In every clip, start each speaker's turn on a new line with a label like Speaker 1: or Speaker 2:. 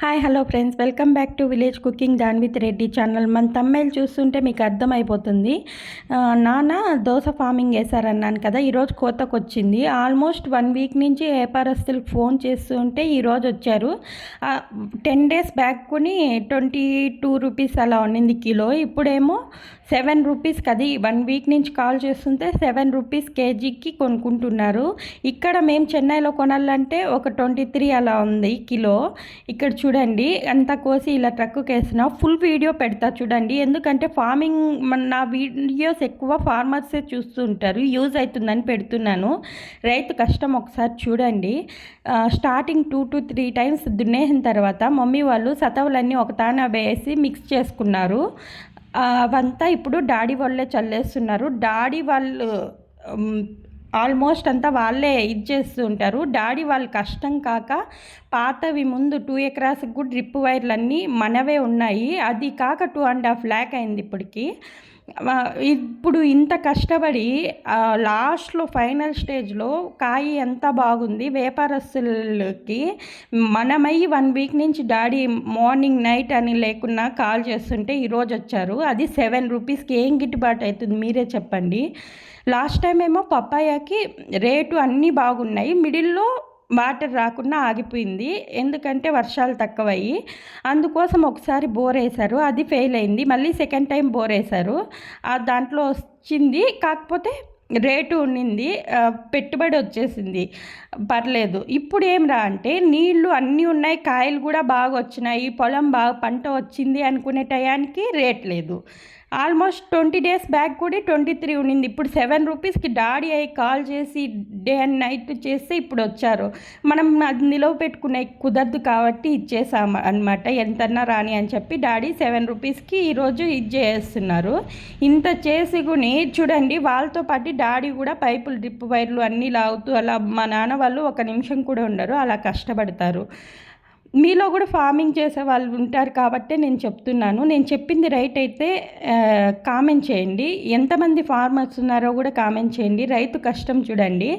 Speaker 1: Hi hello friends. Welcome back to village cooking done with Reddy channel. మన తమ్మేలు చూస్తుంటే మీకు అర్థమైపోతుంది. నాన్న దోశ ఫార్మింగ్ వేశారన్నాను కదా ఈరోజు కోతకు వచ్చింది ఆల్మోస్ట్ వన్ వీక్ నుంచి వ్యాపారస్తులకు ఫోన్ చేస్తుంటే ఈరోజు వచ్చారు. టెన్ డేస్ బ్యాక్ కొని ట్వంటీ టూ రూపీస్ అలా ఉండింది కిలో. ఇప్పుడేమో సెవెన్ రూపీస్కి అది వన్ వీక్ నుంచి కాల్ చేస్తుంటే సెవెన్ రూపీస్ కేజీకి కొనుక్కుంటున్నారు. ఇక్కడ మేము చెన్నైలో కొనాలంటే ఒక ట్వంటీ త్రీ అలా ఉంది కిలో. ఇక్కడ చూడండి అంతా కోసి ఇలా ట్రక్కుకి వేసిన ఫుల్ వీడియో పెడతా చూడండి. ఎందుకంటే ఫార్మింగ్ నా వీడియోస్ ఎక్కువ ఫార్మర్సే చూస్తుంటారు యూజ్ అవుతుందని పెడుతున్నాను. రైతు కష్టం ఒకసారి చూడండి. Starting two to three times దున్నేసిన తర్వాత మమ్మీ వాళ్ళు సతవులన్నీ ఒక తాన వేసి మిక్స్ చేసుకున్నారు. అవంతా ఇప్పుడు డాడీ వాళ్ళే చల్లేస్తున్నారు. డాడీ వాళ్ళు ఆల్మోస్ట్ అంతా వాళ్ళే ఇది చేస్తూ ఉంటారు డాడీ వాళ్ళు కష్టం కాక పాతవి ముందు టూ ఎకరాస్కి కూడా డ్రిప్ వైర్లు అన్నీ మనవే ఉన్నాయి. అది కాక టూ అండ్ హాఫ్ ల్యాక్ అయింది ఇప్పటికి. ఇప్పుడు ఇంత కష్టపడి లాస్ట్లో ఫైనల్ స్టేజ్లో కాయ ఎంత బాగుంది వ్యాపారస్తులకి మనమై వన్ వీక్ నుంచి డాడీ మార్నింగ్ నైట్ అని లేకున్నా కాల్ చేస్తుంటే ఈరోజు వచ్చారు. అది సెవెన్ రూపీస్కి ఏం గిట్టుబాటు అవుతుంది మీరే చెప్పండి. లాస్ట్ టైం ఏమో పప్పాయకి రేటు అన్నీ బాగున్నాయి. మిడిల్లో వాటర్ రాకుండా ఆగిపోయింది. ఎందుకంటే వర్షాలు తక్కువయ్యి. అందుకోసం ఒకసారి బోర్ వేశారు అది ఫెయిల్ అయింది. మళ్ళీ సెకండ్ టైం బోర్ వేశారు దాంట్లో వచ్చింది. కాకపోతే రేటు ఉండింది. పెట్టుబడి వచ్చేసింది. పర్లేదు. ఇప్పుడు ఏం రా అంటే నీళ్ళు అన్నీ ఉన్నాయి. కాయలు కూడా బాగా వచ్చినాయి పొలం బాగా పంట వచ్చింది అనుకునే టయానికి రేట్ లేదు. ఆల్మోస్ట్ ట్వంటీ డేస్ బ్యాక్ కూడా ట్వంటీ త్రీ ఉండింది ఇప్పుడు సెవెన్ రూపీస్కి డాడీ అయ్యి కాల్ చేసి డే అండ్ నైట్ చేస్తే ఇప్పుడు వచ్చారు. మనం అది నిలవ పెట్టుకునే కుదరదు కాబట్టి ఇచ్చేసాము అనమాట ఎంతన్నా రాని అని చెప్పి డాడీ సెవెన్ రూపీస్కి ఈరోజు ఇది చేస్తున్నారు. ఇంత చేసి గుని చూడండి వాళ్ళతో పాటు డాడీ కూడా పైపులు డ్రిప్ వైర్లు అన్నీ లాగుతూ అలా మా నాన్న వాళ్ళు ఒక నిమిషం కూడా ఉండరు. అలా కష్టపడతారు. మీలో కూడా ఫార్మింగ్ చేసే వాళ్ళు ఉంటారు కాబట్టే నేను చెప్తున్నాను. నేను చెప్పింది రైట్ అయితే కామెంట్ చేయండి. ఎంతమంది ఫార్మర్స్ ఉన్నారో కూడా కామెంట్ చేయండి. రైతు కష్టం చూడండి.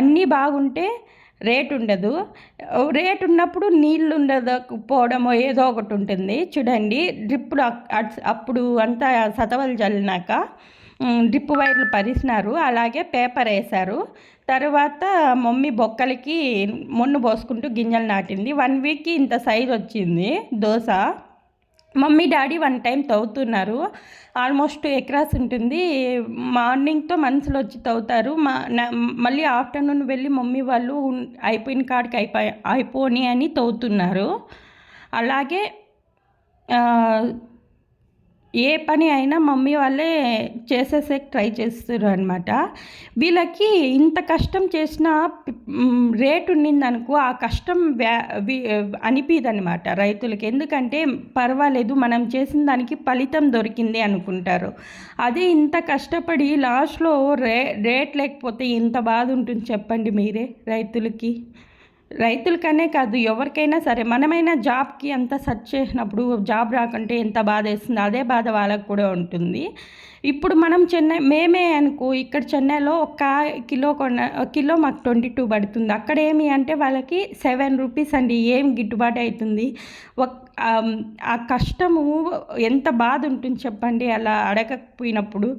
Speaker 1: అన్నీ బాగుంటే రేట్ ఉండదు. రేట్ ఉన్నప్పుడు నీళ్ళు ఉండకపోవడమో ఏదో ఒకటి ఉంటుంది. చూడండి డ్రిప్పుడు అప్పుడు అంతా సతవలు చల్లినాక డ్రిప్ వైర్లు పరిసినారు. అలాగే పేపర్ వేశారు. తర్వాత మమ్మీ బొక్కలకి మొన్ను పోసుకుంటూ గింజలు నాటింది. వన్ వీక్కి ఇంత సైజ్ వచ్చింది dosa. Mummy daddy one time తవ్వుతున్నారు. Almost acres acres ఉంటుంది. మార్నింగ్తో మనుషులు వచ్చి తవ్వుతారు. మా మళ్ళీ ఆఫ్టర్నూన్ వెళ్ళి మమ్మీ వాళ్ళు అయిపోయిన కాడికి అయిపోయి అయిపోని అని తవ్వుతున్నారు. అలాగే ఏ పని అయినా మమ్మీ వాళ్ళే చేసేసే ట్రై చేస్తారు అనమాట వీళ్ళకి ఇంత కష్టం చేసిన రేట్ ఉండిందనుకో ఆ కష్టం వ్యా అనిపిదు అనమాట రైతులకి. ఎందుకంటే పర్వాలేదు మనం చేసిన దానికి ఫలితం దొరికింది అనుకుంటారు. అదే ఇంత కష్టపడి లాస్ట్లో రే రేట్ లేకపోతే ఇంత బాధ ఉంటుంది చెప్పండి మీరే రైతులకి. రైతులకనే కాదు ఎవరికైనా సరే మనమైనా జాబ్కి అంత సెర్చ్ చేసినప్పుడు జాబ్ రాకుంటే ఎంత బాధ వేస్తుంది అదే బాధ వాళ్ళకు కూడా ఉంటుంది. ఇప్పుడు మనం చెన్నై మేమే అనుకో ఇక్కడ చెన్నైలో ఒక కిలో కొన్న కిలో మాకు ట్వంటీ టూ పడుతుంది. అక్కడ ఏమి అంటే వాళ్ళకి సెవెన్ రూపీస్ అండి ఏం గిట్టుబాటు అవుతుంది? ఒక ఆ కష్టము ఎంత బాధ ఉంటుంది చెప్పండి అలా అడగకపోయినప్పుడు.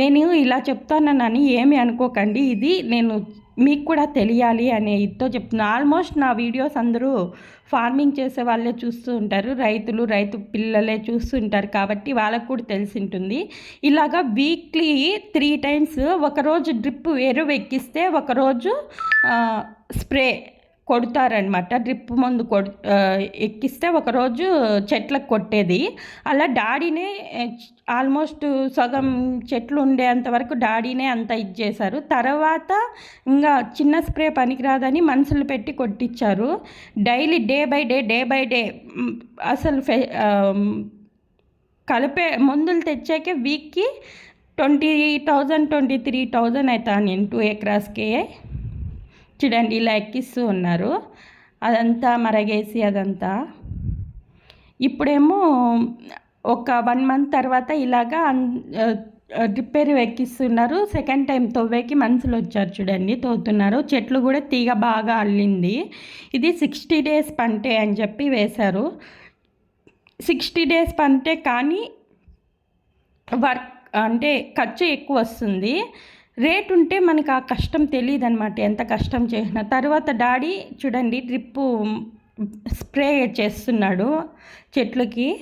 Speaker 1: నేను ఇలా చెప్తానని ఏమి అనుకోకండి. ఇది నేను మీకు కూడా తెలియాలి అనే ఇదితో చెప్తున్నా. ఆల్మోస్ట్ నా వీడియోస్ అందరూ ఫార్మింగ్ చేసే వాళ్ళే చూస్తూ ఉంటారు. రైతులు రైతు పిల్లలే చూస్తూ ఉంటారు కాబట్టి వాళ్ళకు కూడా తెలిసి ఉంటుంది ఇలాగా వీక్లీ త్రీ టైమ్స్ ఒకరోజు డ్రిప్ ఎరువు ఎక్కిస్తే ఒకరోజు స్ప్రే కొడతారనమాట డ్రిప్ మందు కొడు ఎక్కిస్తే ఒకరోజు చెట్లకు కొట్టేది. అలా డాడీనే ఆల్మోస్ట్ సగం చెట్లు ఉండేంత వరకు డాడీనే అంతా ఇచ్చేశారు తర్వాత ఇంకా చిన్న స్ప్రే పనికిరాదని మనసులు పెట్టి కొట్టించారు. Daily day by day day by day అసలు ఫె కలిపే మందులు తెచ్చాకే వీక్కి twenty thousand twenty three thousand అవుతా నేను టూ ఎకరాస్కి. చూడండి ఇలా ఎక్కిస్తూ ఉన్నారు. అదంతా మరగేసి అదంతా. ఇప్పుడేమో ఒక వన్ మంత్ తర్వాత ఇలాగా రిపేర్ ఎక్కిస్తున్నారు. సెకండ్ టైం తవ్వేకి మనుషులు వచ్చారు చూడండి తవ్వుతున్నారు. చెట్లు కూడా తీగ బాగా అల్లింది. ఇది సిక్స్టీ డేస్ పంటే అని చెప్పి వేశారు. సిక్స్టీ డేస్ పంటే కానీ వర్క్ అంటే ఖర్చు ఎక్కువ వస్తుంది. రేట్ ఉంటే మనకు ఆ కష్టం తెలియదు అనమాట ఎంత కష్టం చేసినా. తర్వాత డాడీ చూడండి డ్రిప్పు స్ప్రే చేస్తున్నాడు చెట్లకి.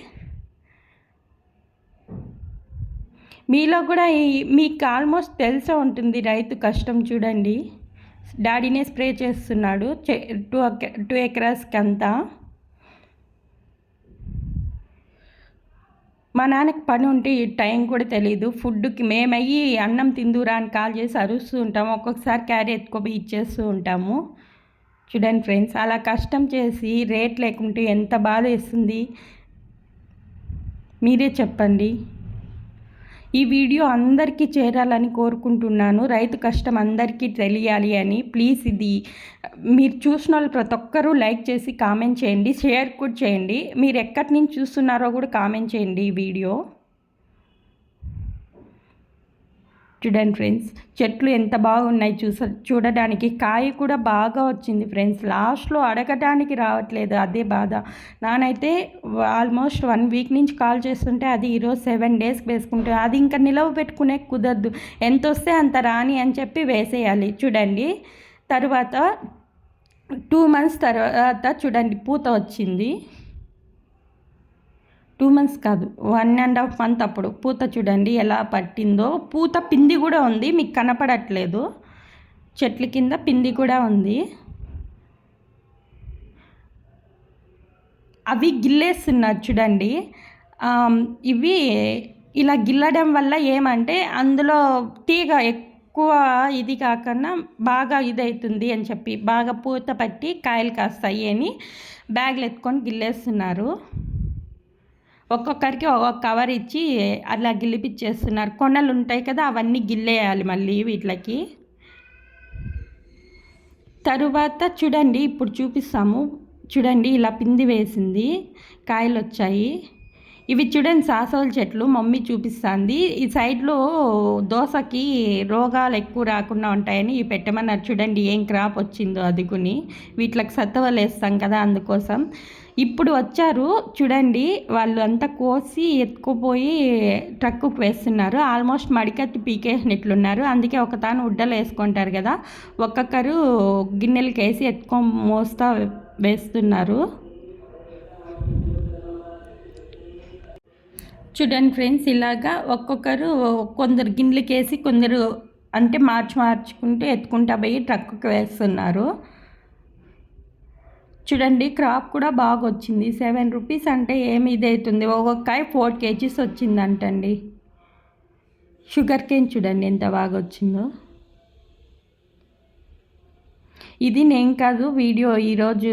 Speaker 1: మీలో కూడా మీకు ఆల్మోస్ట్ తెలిసే ఉంటుంది రైతు కష్టం చూడండి. డాడీనే స్ప్రే చేస్తున్నాడు. టూ టూ ఎకరాస్కి అంతా. మా నాన్నకి పని ఉంటే ఈ టైం కూడా తెలియదు ఫుడ్కి మేమయ్యి అన్నం తిందురా అని కాల్ చేసి అరుస్తూ ఉంటాము ఒక్కొక్కసారి క్యారీ ఎత్తుకోపోయి ఇచ్చేస్తూ ఉంటాము. చూడండి ఫ్రెండ్స్ అలా కష్టం చేసి రేట్ లేకుంటే ఎంత బాధ వేస్తుంది మీరే చెప్పండి. ఈ వీడియో అందరికీ చేరాలని కోరుకుంటున్నాను. రైతు కష్టం అందరికీ తెలియాలి అని. ప్లీజ్ ఇది మీరు చూసిన వాళ్ళు ప్రతి ఒక్కరూ లైక్ చేసి కామెంట్ చేయండి. షేర్ కూడా చేయండి. మీరు ఎక్కడి నుంచి చూస్తున్నారో కూడా కామెంట్ చేయండి ఈ వీడియో. చూడండి ఫ్రెండ్స్ చెట్లు ఎంత బాగున్నాయి చూస చూడడానికి. కాయ కూడా బాగా వచ్చింది ఫ్రెండ్స్. లాస్ట్లో అడగడానికి రావట్లేదు అదే బాధ. నానైతే ఆల్మోస్ట్ వన్ వీక్ నుంచి కాల్ చేస్తుంటే అది ఈరోజు సెవెన్ డేస్కి వేసుకుంటే అది ఇంకా నిలవ పెట్టుకునే కుదరదు. ఎంత వస్తే అంత రాని అని చెప్పి వేసేయాలి. చూడండి తర్వాత టూ మంత్స్ తర్వాత చూడండి పూత వచ్చింది. టూ మంత్స్ కాదు వన్ అండ్ హాఫ్ మంత్ అప్పుడు. పూత చూడండి ఎలా పట్టిందో. పూత పిండి కూడా ఉంది మీకు కనపడట్లేదు. చెట్ల కింద పిండి కూడా ఉంది. అవి గిల్లేస్తున్నారు చూడండి. ఇవి ఇలా గిల్లడం వల్ల ఏమంటే అందులో తీగ ఎక్కువ ఇది కాకుండా బాగా ఇదవుతుంది అని చెప్పి బాగా పూత పట్టి కాయలు కాస్తాయి అని బ్యాగ్లు ఎత్తుకొని గిల్లేస్తున్నారు. ఒక్కొక్కరికి ఒక్కొక్క కవర్ ఇచ్చి అలా గిల్లిపిచ్చేస్తున్నారు కొనలు ఉంటాయి కదా అవన్నీ గిల్లేయాలి మళ్ళీ వీటికి తరువాత చూడండి ఇప్పుడు చూపిస్తాము. చూడండి ఇలా పిండి వేసింది కాయలు వచ్చాయి ఇవి చూడండి సాసోల చెట్లు మమ్మీ చూపిస్తుంది. ఈ సైడ్లో దోశకి రోగాలు ఎక్కువ రాకుండా ఉంటాయని ఇవి పెట్టమన్నారు. చూడండి ఏం క్రాప్ వచ్చిందో అది వీటికి సత్తవలు వేస్తాం కదా అందుకోసం. ఇప్పుడు వచ్చారు చూడండి వాళ్ళు అంతా కోసి ఎత్తుకుపోయి ట్రక్కుకు వేస్తున్నారు. ఆల్మోస్ట్ మడికత్తి పీకేసినట్లున్నారు. అందుకే ఒక తాను ఉడ్డలు వేసుకుంటారు కదా. ఒక్కొక్కరు గిన్నెలకి వేసి ఎత్తుకో మోస్తా వేస్తున్నారు. చూడండి ఫ్రెండ్స్ ఇలాగా ఒక్కొక్కరు కొందరు గిన్నెలకేసి కొందరు అంటే మార్చి మార్చుకుంటూ ఎత్తుకుంటా పోయి ట్రక్కుకి వేస్తున్నారు. చూడండి క్రాప్ కూడా బాగా వచ్చింది సెవెన్ రూపీస్ అంటే ఏమి ఇది అవుతుంది ఒక్కొక్కకాయ ఫోర్ కేజీస్ వచ్చిందంటండి. షుగర్ కేన్ చూడండి ఎంత బాగా వచ్చిందో ఇది నేను కాదు వీడియో ఈరోజు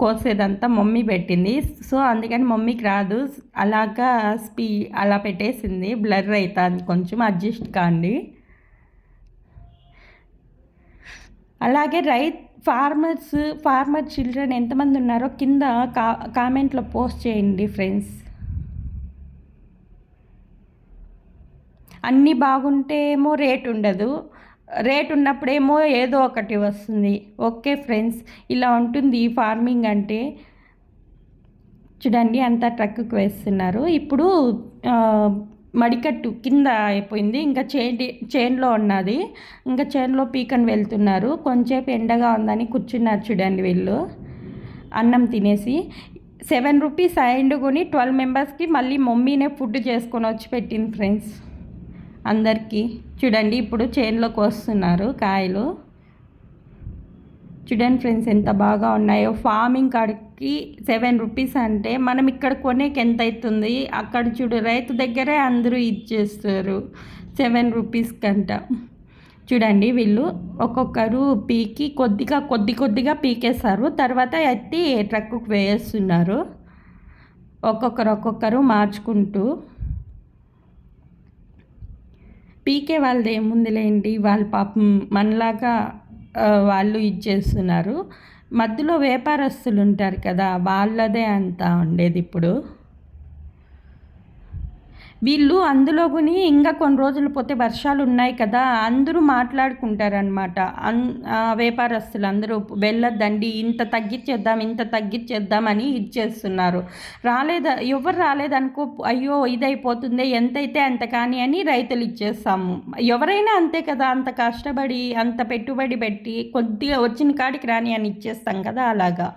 Speaker 1: కోసేదంతా మమ్మీ పెట్టింది. సో అందుకని మమ్మీకి రాదు. అలాగా స్పీ అలా పెట్టేసింది. బ్లర్ అవుతుంది కొంచెం అడ్జస్ట్ కాండి. అలాగే రైత్ ఫార్మర్స్ ఫార్మర్ చిల్డ్రన్ ఎంతమంది ఉన్నారో కింద కా కామెంట్లో పోస్ట్ చేయండి ఫ్రెండ్స్. అన్నీ బాగుంటే ఏమో రేట్ ఉండదు. రేట్ ఉన్నప్పుడేమో ఏదో ఒకటి వస్తుంది. ఓకే ఫ్రెండ్స్ ఇలా ఉంటుంది ఫార్మింగ్ అంటే. చూడండి అంతా ట్రక్కు వేస్తున్నారు. ఇప్పుడు మడికట్టు కింద అయిపోయింది. ఇంకా చేన్ చేన్లో ఉన్నది. ఇంకా చేన్లో పీకని వెళ్తున్నారు. కొంచెంసేపు ఎండగా ఉందని కూర్చున్నారు చూడండి వీళ్ళు. అన్నం తినేసి. సెవెన్ రూపీస్ అయిండు కొని ట్వెల్వ్ మెంబర్స్కి మళ్ళీ మమ్మీనే ఫుడ్ చేసుకొని వచ్చి పెట్టింది ఫ్రెండ్స్. అందరికీ. చూడండి ఇప్పుడు చైన్లోకి వస్తున్నారు కాయలు. చూడండి ఫ్రెండ్స్ ఎంత బాగా ఉన్నాయో. ఫార్మింగ్ కాడికి సెవెన్ రూపీస్ అంటే మనం ఇక్కడ కొనేకి ఎంత అవుతుంది? అక్కడ చూడు రైతు దగ్గరే అందరూ ఇచ్చేస్తారు సెవెన్ రూపీస్ కంట. చూడండి వీళ్ళు ఒక్కొక్కరు పీకి కొద్దిగా కొద్ది కొద్దిగా పీకేస్తారు. తర్వాత ఎత్తి ట్రక్కుకు వేస్తున్నారు. ఒక్కొక్కరు ఒక్కొక్కరు మార్చుకుంటూ. పీకే వాళ్ళది ఏముందిలేండి వాళ్ళ పాపం మనలాగా వాళ్ళు ఇచ్చేస్తున్నారు మధ్యలో వ్యాపారస్తులు ఉంటారు కదా వాళ్ళదే అంతా ఉండేది ఇప్పుడు. వీళ్ళు అందులో గుని ఇంకా కొన్ని రోజులు పోతే వర్షాలు ఉన్నాయి కదా అందరూ మాట్లాడుకుంటారనమాట అన్ వ్యాపారస్తులు అందరూ వెళ్ళొద్దండి ఇంత తగ్గించేద్దాం ఇంత తగ్గించేద్దాం అని ఇచ్చేస్తున్నారు రాలేదా ఎవరు రాలేదనుకో అయ్యో ఇదైపోతుంది ఎంతైతే అంత కానీ అని రైతులు ఇచ్చేస్తాము. ఎవరైనా అంతే కదా అంత కష్టపడి అంత పెట్టుబడి పెట్టి కొద్దిగా వచ్చిన కాడికి రాని అని ఇచ్చేస్తాం కదా అలాగా.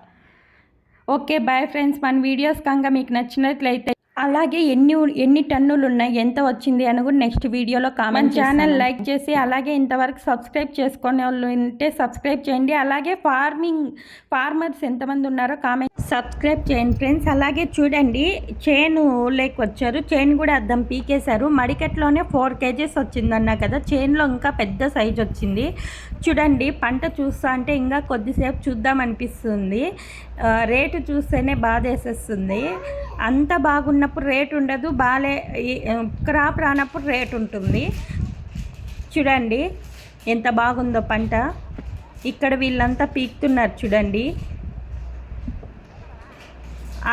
Speaker 1: ఓకే బాయ్ ఫ్రెండ్స్ మన వీడియోస్ కనుక మీకు నచ్చినట్లయితే అలాగే ఎన్ని ఎన్ని టన్నులు ఉన్నాయి ఎంత వచ్చింది అని కూడా నెక్స్ట్ వీడియోలో కామెంట్ ఛానల్ లైక్ చేసి అలాగే ఇంతవరకు సబ్స్క్రైబ్ చేసుకునే వాళ్ళు ఉంటే సబ్స్క్రైబ్ చేయండి. అలాగే ఫార్మింగ్ ఫార్మర్స్ ఎంతమంది ఉన్నారో కామెంట్ సబ్స్క్రైబ్ చేయండి ఫ్రెండ్స్ అలాగే చూడండి చేను లేక వచ్చారు. చేను కూడా అద్దం పీకేశారు. మడికెట్లోనే ఫోర్ కేజెస్ వచ్చిందన్నా కదా? చేనులో ఇంకా పెద్ద సైజ్ వచ్చింది. చూడండి పంట చూస్తా అంటే ఇంకా కొద్దిసేపు చూద్దాం అనిపిస్తుంది. రేటు చూస్తేనే బాధేసేస్తుంది. అంత బాగున్నప్పుడు రేటు ఉండదు బాలే క్రాప్ రానప్పుడు రేటు ఉంటుంది. చూడండి ఎంత బాగుందో పంట. ఇక్కడ వీళ్ళంతా పీకుతున్నారు చూడండి.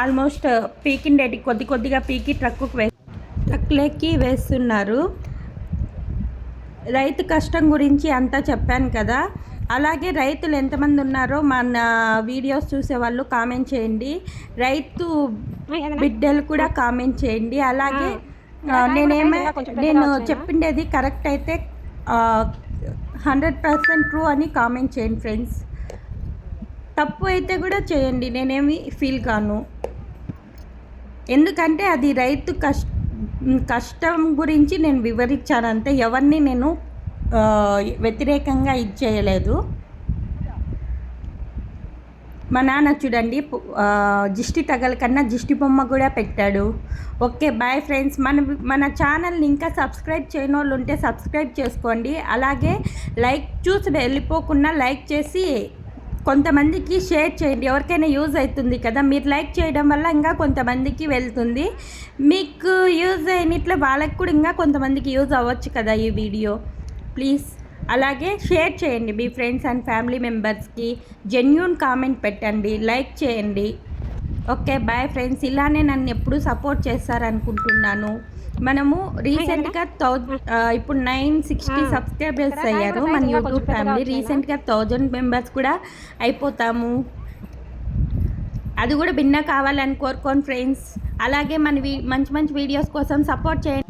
Speaker 1: ఆల్మోస్ట్ పీకిండేటి కొద్ది కొద్దిగా పీకి ట్రక్కుకు వే ట్రక్లోకి వేస్తున్నారు. రైతు కష్టం గురించి అంతా చెప్పాను కదా. అలాగే రైతులు ఎంతమంది ఉన్నారో మన వీడియోస్ చూసే వాళ్ళు కామెంట్ చేయండి. రైతు బిడ్డలు కూడా కామెంట్ చేయండి. అలాగే నేనేమే నేను చెప్పిండేది కరెక్ట్ అయితే హండ్రెడ్ పర్సెంట్ ట్రూ అని కామెంట్ చేయండి ఫ్రెండ్స్. తప్పు అయితే కూడా చేయండి. నేనేమి ఫీల్ కాను. ఎందుకంటే అది రైతు కష్ట కష్టం గురించి నేను వివరించాను అంతే ఎవరిని నేను వ్యతిరేకంగా ఇది చేయలేదు మా నాన్న చూడండి దిష్టి తగల కన్నా దిష్టి బొమ్మ కూడా పెట్టాడు. ఓకే బాయ్ ఫ్రెండ్స్ మన మన ఛానల్ని ఇంకా సబ్స్క్రైబ్ చేయని వాళ్ళు ఉంటే సబ్స్క్రైబ్ చేసుకోండి. అలాగే లైక్ చూసి వెళ్ళిపోకుండా లైక్ చేసి కొంతమందికి షేర్ చేయండి. ఎవరికైనా యూజ్ అవుతుంది కదా మీరు లైక్ చేయడం వల్ల ఇంకా కొంతమందికి వెళ్తుంది. మీకు యూజ్ అయినట్లు వాళ్ళకి కూడా ఇంకా కొంతమందికి యూజ్ అవ్వచ్చు కదా ఈ వీడియో. ప్లీజ్. అలాగే షేర్ చేయండి మీ ఫ్రెండ్స్ అండ్ ఫ్యామిలీ మెంబర్స్కి జెన్యున్ కామెంట్ పెట్టండి లైక్ చేయండి. Okay bye friends. ఇలానే నన్ను ఎప్పుడు సపోర్ట్ చేస్తారనుకుంటున్నాను. మనము రీసెంట్గా థౌ ఆ, ఇప్పుడు నైన్ సిక్స్టీ సబ్స్క్రైబర్స్ అయ్యారు. మన యూట్యూబ్ ఫ్యామిలీ రీసెంట్గా థౌజండ్ మెంబర్స్ కూడా అయిపోతాము. అది కూడా భిన్న కావాలని కోరుకోండి ఫ్రెండ్స్. అలాగే మన వీ మంచి మంచి వీడియోస్ కోసం సపోర్ట్ చేయండి.